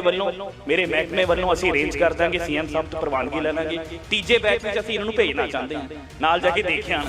ਮੇਰੇ ਵੱਲੋਂ ਮੇਰੇ ਮਹਿਕਮੇ ਵੱਲੋਂ ਅਸੀਂ ਅਰੇਂਜ ਕਰ ਦਾਂਗੇ ਸੀਐਮ ਸਾਹਿਬ ਤੋਂ ਪ੍ਰਵਾਨਗੀ ਲੈ ਲਾਂਗੇ। ਤੀਜੇ ਬੈਚ ਵਿੱਚ ਅਸੀਂ ਇਹਨਾਂ ਨੂੰ ਭੇਜਣਾ ਚਾਹੁੰਦੇ ਹਾਂ। ਨਾਲ ਜਾ ਕੇ ਦੇਖ ਆਣ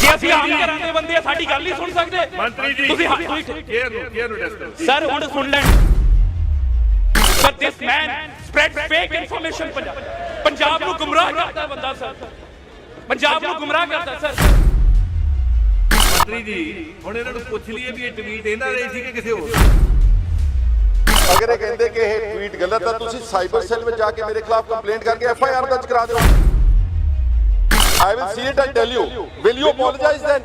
ਜੇ ਅਸੀਂ ਆਮ ਘਰਾਂ ਦੇ ਬੰਦੇ ਆ ਸਾਡੀ ਗੱਲ ਨਹੀਂ ਸੁਣ ਸਕਦੇ। ਮੰਤਰੀ ਜੀ ਤੁਸੀਂ ਹਾਂ- ਤੁਸੀਂ ਕੇਅਰ ਨੂੰ ਕੇਅਰ ਨੂੰ ਡਿਸਕਸ ਸਰ ਹੁਣ ਸੁਣ ਲੈਣ। Sir this man spread fake information Punjab. ਨੂੰ ਗੁੰਮਰਾਹ ਕਰਦਾ ਬੰਦਾ ਸਰ। ਪੰਜਾਬ ਨੂੰ ਗੁੰਮਰਾਹ ਕਰਦਾ ਸਰ। ਮੰਤਰੀ ਜੀ ਹੁਣ ਇਹਨਾਂ ਨੂੰ ਪੁੱਛ ਲਈਏ ਵੀ ਇਹ ਟਵੀਟ ਇਹਨਾਂ ਦੇ ਸੀ ਕਿ ਕਿਸੇ ਹੋਰ? ਅਗਰ ਇਹ ਕਹਿੰਦੇ ਕਿ ਇਹ ਟਵੀਟ ਗਲਤ ਹੈ ਤੁਸੀਂ ਸਾਈਬਰ ਸੈੱਲ ਵਿੱਚ ਜਾ ਕੇ ਮੇਰੇ ਖਿਲਾਫ ਕੰਪਲੇਂਟ ਕਰਕੇ ਐਫ ਆਈ ਆਰ ਦਰਜ ਕਰਾ ਦਿਓ। I will see it and tell you will you apologise then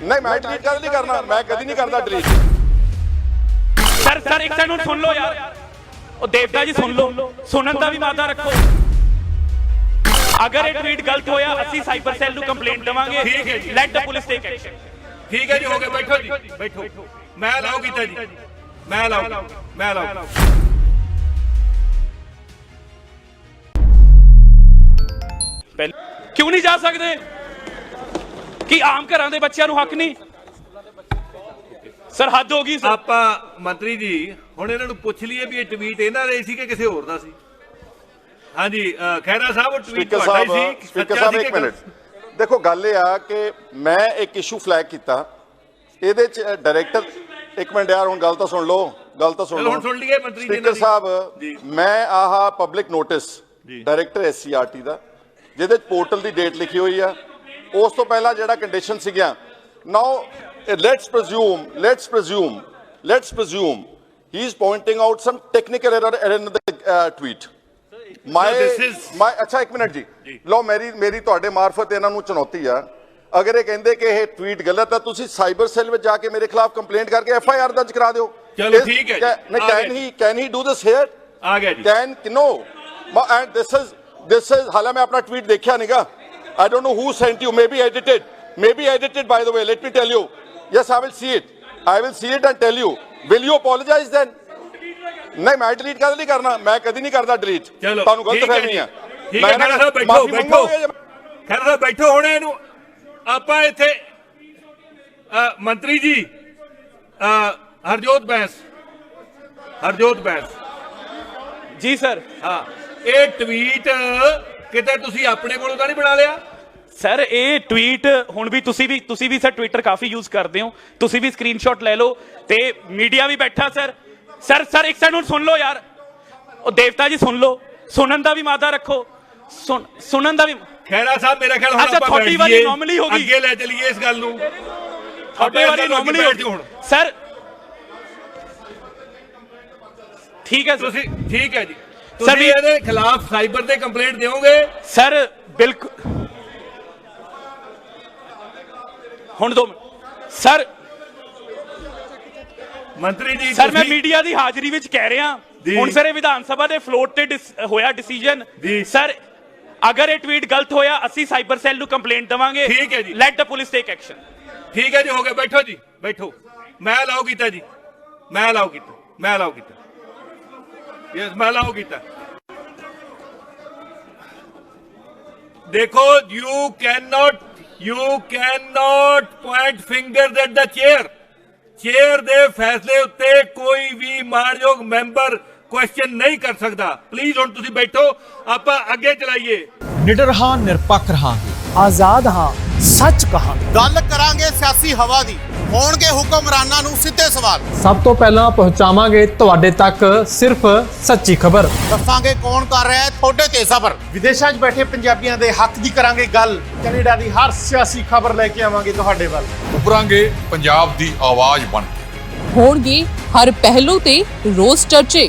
ਨਹੀਂ ਮੈਂ ਡਿਲੀਟ ਕਦ ਨਹੀਂ ਕਰਨਾ। ਮੈਂ ਕਦੀ ਨਹੀਂ ਕਰਦਾ ਡਿਲੀਟ ਸਰ ਸਰ ਇੱਕ ਸੈਕਿੰਡ ਸੁਣ ਲਓ ਯਾਰ। ਉਹ ਦੇਵਤਾ ਜੀ ਸੁਣ ਲਓ। ਸੁਣਨ ਦਾ ਵੀ ਵਾਦਾ ਰੱਖੋ। ਅਗਰ ਇਹ ਟਵੀਟ ਗਲਤ ਹੋਇਆ ਅਸੀਂ ਸਾਈਬਰ ਸੈੱਲ ਨੂੰ ਕੰਪਲੇਂਟ ਦੇਵਾਂਗੇ। ਠੀਕ ਹੈ ਜੀ। Let the police take action ਠੀਕ ਹੈ ਜੀ ਹੋ ਗਿਆ। ਬੈਠੋ ਜੀ। ਬੈਠੋ। ਮੈਂ ਅਲਾਉ ਕੀਤਾ ਜੀ। ਮੈਂ ਅਲਾਉ ਮੈਂ ਅਲਾਉ ਕਿਉਂ ਨਹੀਂ ਜਾ ਸਕਦੇ? ਕਿ ਆਮ ਘਰਾਂ ਦੇ ਬੱਚਿਆਂ ਨੂੰ ਹੱਕ ਨਹੀਂ? ਸਰ ਹੱਦ ਹੋ ਗਈ ਸਰ। ਆਪਾਂ ਮੰਤਰੀ ਜੀ ਹੁਣ ਇਹਨਾਂ ਨੂੰ ਪੁੱਛ ਲਈਏ ਵੀ ਇਹ ਟਵੀਟ ਇਹਨਾਂ ਦੇ ਸੀ ਕਿ ਕਿਸੇ ਹੋਰ ਦਾ ਸੀ? ਹਾਂਜੀ ਅ, ਖਹਿਰਾ ਸਾਹਿਬ ਉਹ ਟਵੀਟ ਤੁਹਾਡਾ ਸੀ। ਸਪੀਕਰ ਸਾਹਿਬ ਇੱਕ ਮਿੰਟ। ਦੇਖੋ ਗੱਲ ਇਹ ਆ ਕਿ ਮੈਂ ਇੱਕ ਇਸ਼ੂ ਫਲੈਗ ਕੀਤਾ। ਇਹਦੇ ਚ ਡਾਇਰੈਕਟਰ ਇੱਕ ਮਿੰਟ ਯਾਰ ਹੁਣ ਗੱਲ ਤਾਂ ਸੁਣ ਲਓ ਗੱਲ ਤਾਂ ਸੁਣ ਲਓ ਹੁਣ ਸੁਣ ਲਈਏ ਮੰਤਰੀ ਜੀ ਸਪੀਕਰ। ਸਾਹਿਬ। ਮੈਂ ਆਹ ਪਬਲਿਕ ਨੋਟਿਸ ਡਾਇਰੈਕਟਰ ਐਸਸੀਆਰਟੀ ਦਾ ਜਿਹਦੇ ਚ ਪੋਰਟਲ ਦੀ ਡੇਟ ਲਿਖੀ ਹੋਈ ਆ। ਉਸ ਤੋਂ ਪਹਿਲਾਂ ਜਿਹੜਾ ਕੰਡੀਸ਼ਨ ਸੀਗੀਆਂ now let's presume let's presume let's presume he is pointing out some technical error in the tweet my this is- my ਅੱਛਾ ਇੱਕ ਮਿੰਟ ਜੀ। ਲਓ ਮੇਰੀ ਮੇਰੀ ਤੁਹਾਡੇ ਮਾਰਫਤ ਇਹਨਾਂ ਨੂੰ ਚੁਣੌਤੀ ਆ। ਅਗਰ ਇਹ ਕਹਿੰਦੇ ਕਿ ਇਹ ਟਵੀਟ ਗਲਤ ਹੈ ਤੁਸੀਂ ਸਾਈਬਰ ਸੈੱਲ ਵਿੱਚ ਜਾ ਕੇ ਮੇਰੇ ਖਿਲਾਫ ਕੰਪਲੇਂਟ ਕਰਕੇ ਐਫ ਆਈ ਆਰ ਦਰਜ ਕਰਾ ਦਿਓ। ਚਲੋ ਠੀਕ ਹੈ ਜੀ। Can. He can he do this here ਆ ਗਿਆ ਜੀ। Can no. And this is this is ਹਾਲਾ ਮੈਂ ਆਪਣਾ ਟਵੀਟ ਦੇਖਿਆ ਨਹੀਂਗਾ I don't know who sent you maybe edited maybe edited by the way let me tell you yes I will see it I will see it and tell you will you apologise then ਨਹੀਂ ਮੈਂ delete ਕਦ ਨਹੀਂ ਕਰਨਾ ਮੈਂ ਕਦੀ ਨਹੀਂ ਕਰਦਾ delete ਤੁਹਾਨੂੰ ਗਲਤ ਫਹਿਮੀ। ਆ। ਖਹਿਰਾ ਸਾਹਿਬ ਬੈਠੋ ਬੈਠੋ ਬੈਠੋ ਹੁਣ ਇਹਨੂੰ ਆਪਾਂ ਇੱਥੇ ਮੰਤਰੀ ਜੀ ਹਰਜੋਤ ਬੈਂਸ ਹਰਜੋਤ ਬੈਂਸ। ਜੀ ਸਰ। ਹਾਂ ਇਹ ਟਵੀਟ ਕਿਤੇ ਤੁਸੀਂ ਆਪਣੇ ਕੋਲੋਂ ਤਾਂ ਨਹੀਂ ਬਣਾ ਲਿਆ? ਸਰ ਇਹ ਟਵੀਟ ਹੁਣ ਵੀ ਤੁਸੀਂ ਵੀ ਤੁਸੀਂ ਵੀ ਸਰ ਟਵਿੱਟਰ ਕਾਫੀ ਯੂਜ਼ ਕਰਦੇ ਹੋ। ਤੁਸੀਂ ਵੀ ਸਕਰੀਨਸ਼ਾਟ ਲੈ ਲਓ ਤੇ ਮੀਡੀਆ ਵੀ ਬੈਠਾ ਸਰ। ਸਰ ਸਰ ਇੱਕ ਸੈਕਿੰਡ ਸੁਣ ਲਓ ਯਾਰ। ਉਹ ਦੇਵਤਾ ਜੀ ਸੁਣ ਲਓ। ਸੁਣਨ ਦਾ ਵੀ ਮਾਦਾ ਰੱਖੋ। ਸੁਣ ਸੁਣਨ ਦਾ ਵੀ ਖਹਿਰਾ ਸਾਹਿਬ ਮੇਰਾ ਖਿਆਲ ਹੁਣ ਅੱਛਾ, ਆਪਾਂ ਤੁਹਾਡੀ ਬੈਠ ਵਾਰੀ anomaly ਹੋ ਗਈ। ਅੱਗੇ ਲੈ ਚਲੀਏ ਇਸ ਗੱਲ ਨੂੰ। ਤੁਹਾਡੇ ਵਾਲੀ ਆਪਾਂ ਨੋਮਲੀ ਜਾਓ ਹੁਣ। ਸਰ ਠੀਕ ਹੈ ਸਰ ਤੁਸੀਂ ਠੀਕ ਹੈ ਜੀ। ਤੁਸੀਂ ਵੀ- ਇਹਦੇ ਖਿਲਾਫ ਸਾਈਬਰ ਤੇ ਕੰਪਲੇਂਟ ਦਿਓਗੇ। ਸਰ ਬਿਲਕੁਲ। ਹੁਣ ਦੋ ਮਿੰਟ। ਸਰ ਮੰਤਰੀ ਜੀ ਸਰ ਮੈਂ ਤੁਸੀਂ- ਮੀਡੀਆ ਦੀ ਹਾਜ਼ਰੀ ਵਿੱਚ ਕਹਿ ਰਿਹਾ। ਜੀ। ਹੁਣ ਸਰ ਇਹ ਵਿਧਾਨ ਸਭਾ ਦੇ ਫਲੋਟ ਤੇ ਡਿਸ- ਹੋਇਆ ਡਿਸੀਜਨ ਜੀ। ਸਰ ਅਗਰ ਇਹ ਟਵੀਟ ਗਲਤ ਹੋਇਆ ਅਸੀਂ ਸਾਈਬਰ ਸੈੱਲ ਨੂੰ ਕੰਪਲੇਂਟ ਦੇਵਾਂਗੇ ਠੀਕ ਹੈ ਜੀ। Let the police take action ਠੀਕ ਹੈ ਜੀ ਹੋ ਗਿਆ ਬੈਠੋ ਜੀ ਬੈਠੋ ਮੈਂ ਅਲਾਉ ਕੀਤਾ ਜੀ ਮੈਂ ਅਲਾਉ ਕੀਤਾ ਮੈਂ ਅਲਾਉ ਕੀਤਾ। ਯੈਸ ਮੈਂ ਅਲਾਉ ਕੀਤਾ। ਦੇਖੋ you can not you can not point fingers at the chair chair ਦੇ ਫੈਸਲੇ ਉੱਤੇ ਕੋਈ ਵੀ ਮਾਨਯੋਗ ਮੈਂਬਰ ਕੁਐਸਚਨ ਨਹੀਂ ਕਰ ਸਕਦਾ। ਪਲੀਜ਼ ਹੁਣ ਤੁਸੀਂ ਬੈਠੋ ਆਪਾਂ ਅੱਗੇ ਚਲਾਈਏ। ਨਿਡਰ ਹਾਂ ਨਿਰਪੱਖ ਰਹਾਂਗੇ। ਆਜ਼ਾਦ ਹਾਂ ਸੱਚ ਕਹਾਂਗੇ। ਗੱਲ ਕਰਾਂਗੇ ਸਿਆਸੀ ਹਵਾ ਦੀ। ਹੋਣਗੇ ਹੁਕਮਰਾਨਾਂ ਨੂੰ ਸਿੱਧੇ ਸਵਾਲ। ਸਭ ਤੋਂ ਪਹਿਲਾਂ ਪਹੁੰਚਾਵਾਂਗੇ ਤੁਹਾਡੇ ਤੱਕ ਸਿਰਫ ਸੱਚੀ ਖਬਰ। ਦੱਸਾਂਗੇ ਕੌਣ ਕਰ ਰਿਹਾ ਹੈ ਤੁਹਾਡੇ ਤੇ ਸਬਰ। ਵਿਦੇਸ਼ਾਂ 'ਚ ਬੈਠੇ ਪੰਜਾਬੀਆਂ ਦੇ ਹੱਕ ਦੀ ਕਰਾਂਗੇ ਗੱਲ। ਕੈਨੇਡਾ ਦੀ ਹਰ ਸਿਆਸੀ ਖਬਰ ਲੈ ਕੇ ਆਵਾਂਗੇ ਤੁਹਾਡੇ ਵੱਲ। ਉਭਰਾਂਗੇ ਪੰਜਾਬ ਦੀ ਆਵਾਜ਼ ਬਣ ਕੇ। ਹੋਣਗੇ ਹਰ ਪਹਿਲੂ ਤੇ ਰੋਜ਼ ਚਰਚੇ।